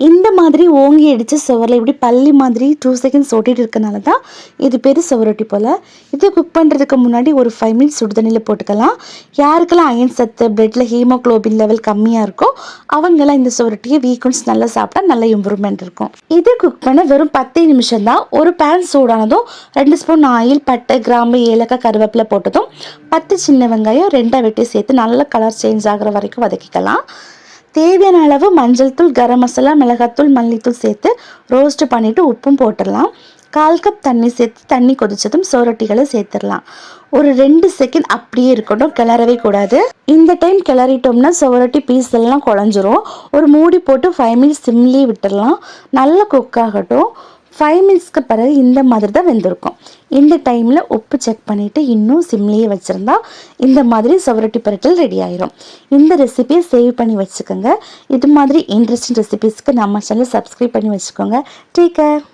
இந்த மாதிரி ஓங்கி அடித்து சுவரில் இப்படி பள்ளி மாதிரி டூ செகண்ட்ஸ் ஓட்டிகிட்டு இருக்கனால தான் இது பேர் சுவரொட்டி போல். இதை குக் பண்ணுறதுக்கு முன்னாடி ஒரு ஃபைவ் மினிட்ஸ் சுடுதண்ணியில் போட்டுக்கலாம். யாருக்கெல்லாம் அயன் சத்து பிளட்டில் ஹீமோக்ளோபின் லெவல் கம்மியாக இருக்கோ அவங்கெல்லாம் இந்த சுவரொட்டியை வீக்கன்ஸ் நல்லா சாப்பிட்டா நல்ல இம்ப்ரூவ்மெண்ட் இருக்கும். இது குக் பண்ண வெறும் பத்து நிமிஷம் தான். ஒரு பேன் சூடானதும் ரெண்டு ஸ்பூன் ஆயில் பட்டை கிராம்பு ஏலக்காய் கருவேப்பிலை போட்டதும் பத்து சின்ன வெங்காயம் ரெண்டாக வெட்டி சேர்த்து நல்ல கலர் சேஞ்ச் ஆகிற வரைக்கும் வதக்கிக்கலாம். தேவையான அளவு மஞ்சள் தூள் கரம் மசாலா மிளகாத்தூள் மல்லித்தூள் சேர்த்து ரோஸ்ட் பண்ணிவிட்டு உப்பும் போட்டுடலாம். கால் கப் தண்ணி சேர்த்து தண்ணி கொதிச்சதும் சோரட்டிகளை சேர்த்துடலாம். ஒரு ரெண்டு செகண்ட் அப்படியே இருக்கட்டும் கிளறவே கூடாது. இந்த டைம் கிளறிட்டோம்னா சோரட்டி பீஸ் எல்லாம் குழஞ்சிரும். ஒரு மூடி போட்டு ஃபைவ் மினிட்ஸ் சிம்லேயே விட்டுடலாம். நல்லா குக் ஆகட்டும். ஃபைவ் மினிட்ஸ்க்கு பிறகு இந்த மாதிரி தான் வெந்திருக்கும். இந்த டைமில் உப்பு செக் பண்ணிவிட்டு இன்னும் சிம்லேயே வச்சுருந்தா இந்த மாதிரி சுவரொட்டி பரட்டல் ரெடி ஆயிரும். இந்த ரெசிபியை சேவ் பண்ணி வச்சுக்கோங்க. இது மாதிரி இன்ட்ரெஸ்டிங் ரெசிபிஸ்க்கு நம்ம சேனல் சப்ஸ்கிரைப் பண்ணி வச்சுக்கோங்க. Take care